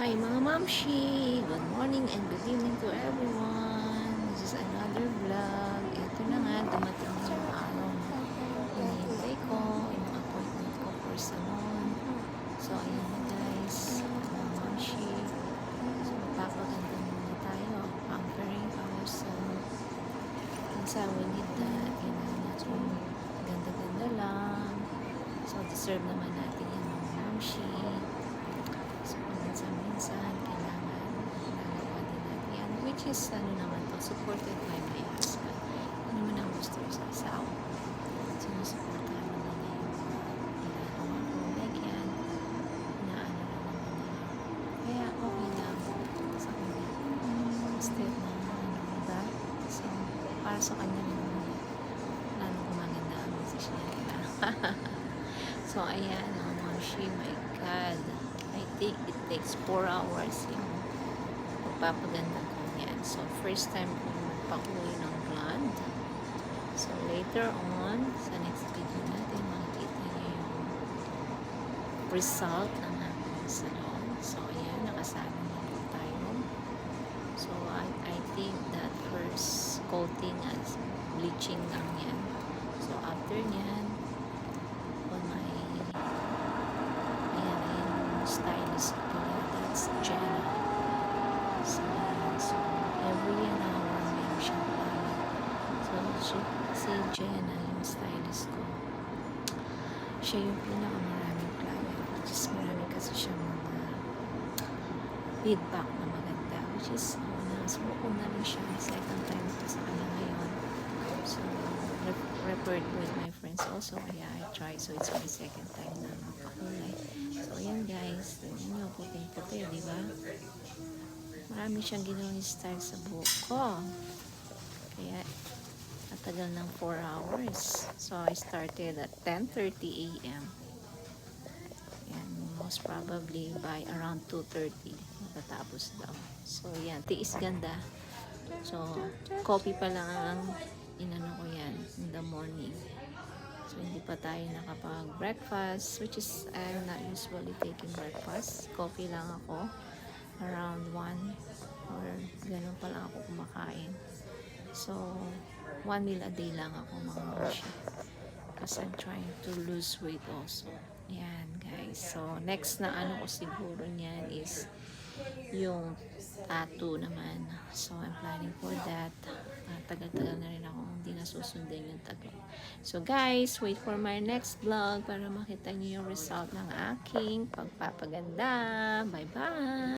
Hi mga mamshi! Good morning and good evening to everyone. This is another vlog. Ito na nga, dumating na yung araw na hinihintay ko, yung appointment ko for salon. So, ayan na guys, mga mamshi. So, magpapaganda muna tayo. Pampering ourselves. Minsan, we need that. Kailangan natin ganda-ganda lang. So, deserve naman natin yan mga mamshi. Is, ano naman to, supported by my husband. Ano naman ang gusto ko sa asawa. Sinusuportahan naman niya yung ginagawa ko. Like yan, inaano lang naman niya. Kaya, okay lang sa kanya. Instead na, ano, diba? So, para sa kanya naman yan. Lalo gumaganda ang message niya, diba? so, ayan, oh, Moshi, my God. I think it takes 4 hours yung pagpapaganda ko yan. So, first time ko magpa-uwi ng blonde. So, later on, sa next video natin, makikita niyo yung result ng aking salon. So, ayan, nakasama na po tayo. So, I, I think that first coating as bleaching lang yan. So, after nyan, on my Ayan, stylist ko. That's Jenna. So every an hour meron siyang client. So, si, si Jenna, yung stylist ko, siya yung pinakamaraming client. Which is marami kasi siya mga feedback na maganda. Which is, una, so, una rin siya. Second time ko sa kanya ngayon. So, referred with my friends also. Kaya I tried. So, it's my second time na makakulay. So, ayan guys. Tingnan nyo, puting-puti, di ba? Marami siyang ginawang style sa buhok ko. Kaya, matagal ng 4 hours. So, I started at 10.30 a.m. Yan, most probably by around 2.30 matatapos daw. So, yan, tiis ganda. So, coffee pa lang ang inano ko yan in the morning. So, hindi pa tayo nakapag-breakfast, which is, I'm not usually taking breakfast. Coffee lang ako, around 1 or ganun pa lang ako kumakain. So, one meal a day lang ako mga moshi. Kasi I'm trying to lose weight also. Yan, guys. So, next na ano ko siguro niyan is yung tattoo naman. So, I'm planning for that. Ah, tagal-tagal na rin ako hindi nasusundan yung tattoo. So, guys, wait for my next vlog para makita niyo yung result ng aking pagpapaganda. Bye-bye!